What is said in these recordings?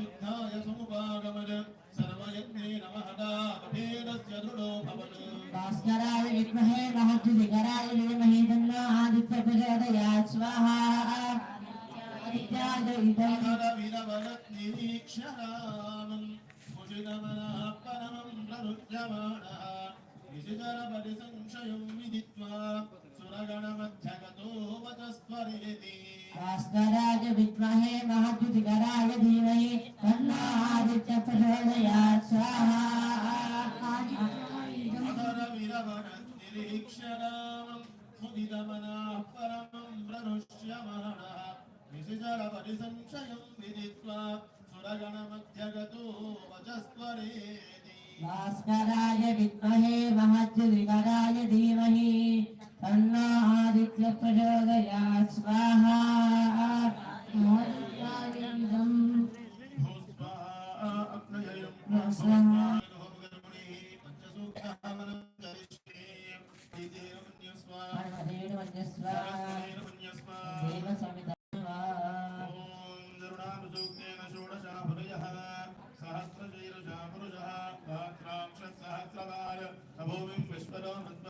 युद्धाय समुपागमन सर्वयज्ञेन महदा कठेरस्य दृढो भवन् भास्कराय विद्महे महद्युतिकराय धीमहि तन्नो आदित्य प्रचोदयात् स्वाहा आदित्याय इदं वीरवरनिरीक्षरामं मुचितमनः परमं प्ररुध्यमाणः विशितरपरिसंशयं विदित्वा सुरगणमध्यगतो वचस्त्वरेति भास्कराय विद्महे महद्युतिकराय धीमहि तन्नो आदित्य प्रचोदयात् स्वाहा। निरीक्षरामं मुदितमनः परमं विदित्वा सुरगणमध्यगतो वचस्त्वरेति భాస్కరాయ విద్మహే మహద్యుదిగరాయ ధీమహి తన్నా ఆదిత్య ప్రచోదయా స్వాహ భూస్వా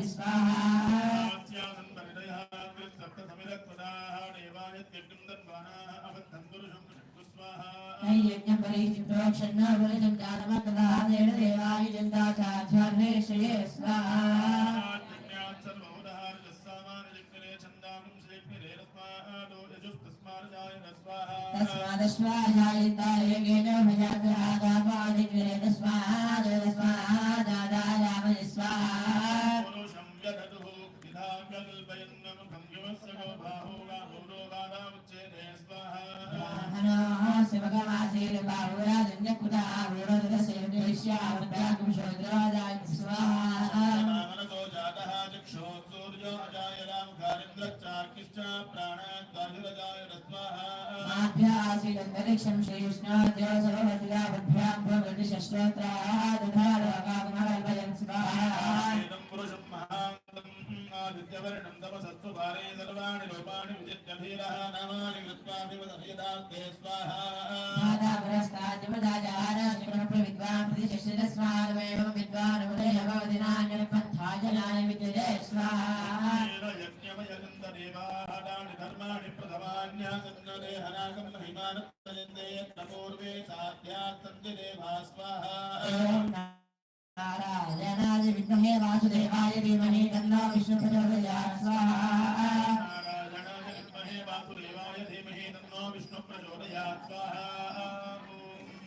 विस्वाहा आस्यासन् परिणयः कृत्सप्तसमिरक्पदाः देवायत्यग्निं दन्वानाः अबद्धं पुरुषं कृष्णु स्वाहा नैयज्ञपरीक्षिप्रोक्षन्नवरजं जातमकदा देव देवाय जन्ता चाध्यार्णेशये स्वाहा चक्षुः सूर्यो अजाय रामकारिन्द्रश्चार्किश्च प्राणात् गाजुरजाय स्वाहा माभ्यासीदन्तरिक्षं श्रीकृष्णाद्यो सर्वमतिलाभ्यां भवति शश्रोत्रादधारकामकल्पयन् स्वाहा इदं पुरुषं महान्तम् आदित्यवर्णं तपसत्तु भारे सर्वाणि रूपाणि विजित्य धीरः नामानि कृत्वा विवदयदास्ते स्वाहा मातापुरस्ताद्यमदाचार विद्वान् प्रतिशस्त्रस्वादमेवं विद्वान् प्रथमान्यासन्नदेहनागं महिमानन्दयन्ते यत्र पूर्वे साध्यात् सन्ति देवा स्वाहा ॐ नारायणाय विद्महे वासुदेवाय धीमहि तन्नो विष्णु प्रचोदयात् स्वाहा नारायणाय विद्महे वासुदेवाय धीमहि तन्नो विष्णु प्रचोदयात् स्वाहा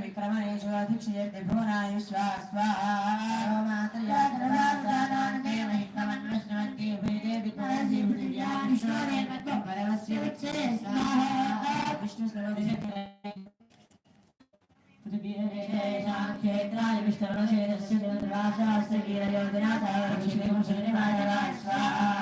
विक्रमणेश्वरधिक्षयेभुवनाय क्षेत्राय विष्णुरक्षेत्रस्य निर्वासास्य वीरयोजनाथाय स्वाहा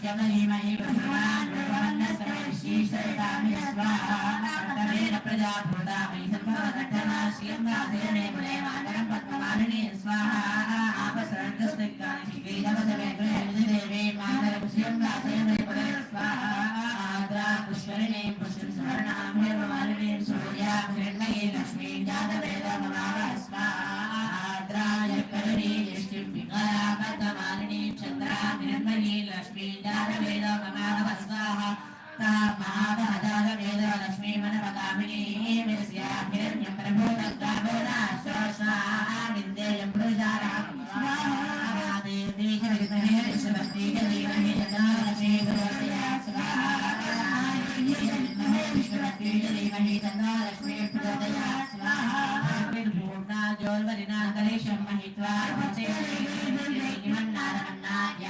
प्रत्यमहीमहि प्रसन्नान्वन्नस्तैर्शीर्षयतामि स्वाहा कर्तवेन प्रजाभूतामहि सर्वदत्तनाशियङ्गाधिरणे पुलेमाकरं पद्ममालिनी स्वाहा आपसर्गस्तिकानि श्रीनमसमे गृहे मातरपुष्यङ्गाधिरणे पुले स्वाहा आद्रा पुष्करिणीं पुष्यं स्मरणां हेममालिनीं सूर्याभिरण्णये लक्ष्मीं जातवेदमनाम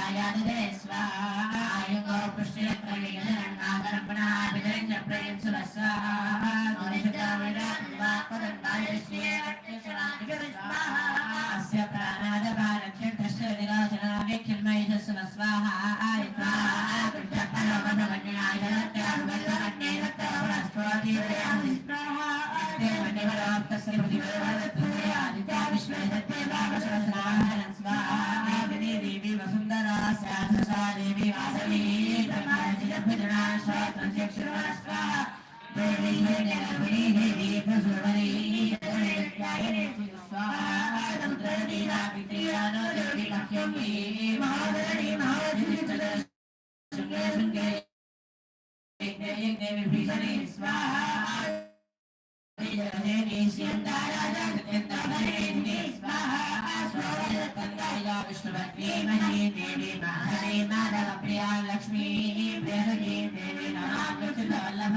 న్యాయాదే స్వాయుగో కృష్ణ ప్రవీణాదర్పణాభిదరించ ప్రయుత్సుర స్వాహ ప్రాణాద భారత్య కృష్ణ నిరాజనామి కిల్మయజస్సున స్వాహ విశ్వ स्वामी देवी वसुंधरा सहसा देवी वासवी ब्रह्मजिलभजना स्वातंत्र्यक्षरवास्वा देवी जगवरी देवी प्रसुरवरी स्वाहा ప్రియా లక్ష్మీ ప్రియ దేవి నాగ వల్లభ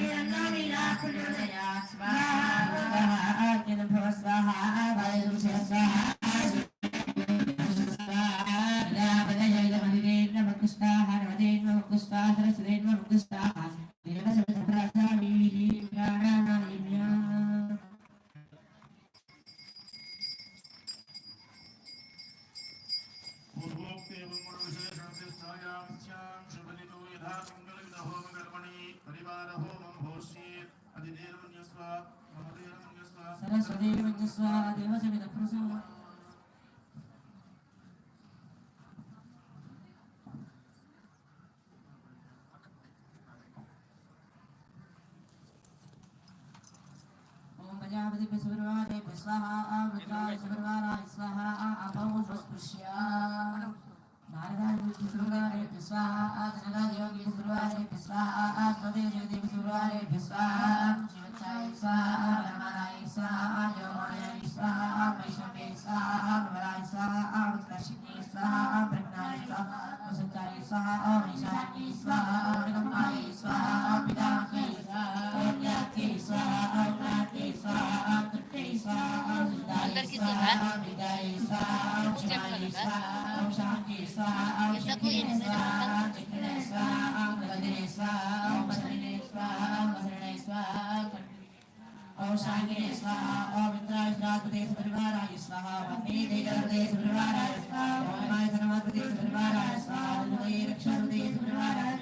స్వదేవి మంజ స్వాహ దేవసమిత పురుష ఓం ప్రజాపతి విశ్వరువారే స్వాహ స్వాహ వైష్ణవే స్వాహ వరాయ స్వాహ ఉత్కర్షిణే స్వాహ ప్రజ్ఞాయ స్వాహ వసంతాయ స్వాహ వైశాఖే స్వాహ నిగమాయ స్వాహ పితాకే స్వాహ ఓంయాకే స్వాహ ఓంయాకే స్వాహ తుట్టే స్వాహ అందరికీ ఇస్తుందా? విదాయ స్వాహ శివాయ స్వాహ ఓం శాంతి స్వాహ ఓం ఎంతకు శక్తినే ఎనిమిది స్వాహ నిమిషాలు? చక్రనే స్వాహ ఓం గజనే స్వాహ ఓం వసనే స్వాహ ఓం వసనే స్వాహ ఓం శాంతినే స్వాహ ఓం ఇంద్రాయ శ్రాద్ధే పరివారాయ స్వాహ వందే దేవదే పరివారాయ స్వాహ ఓం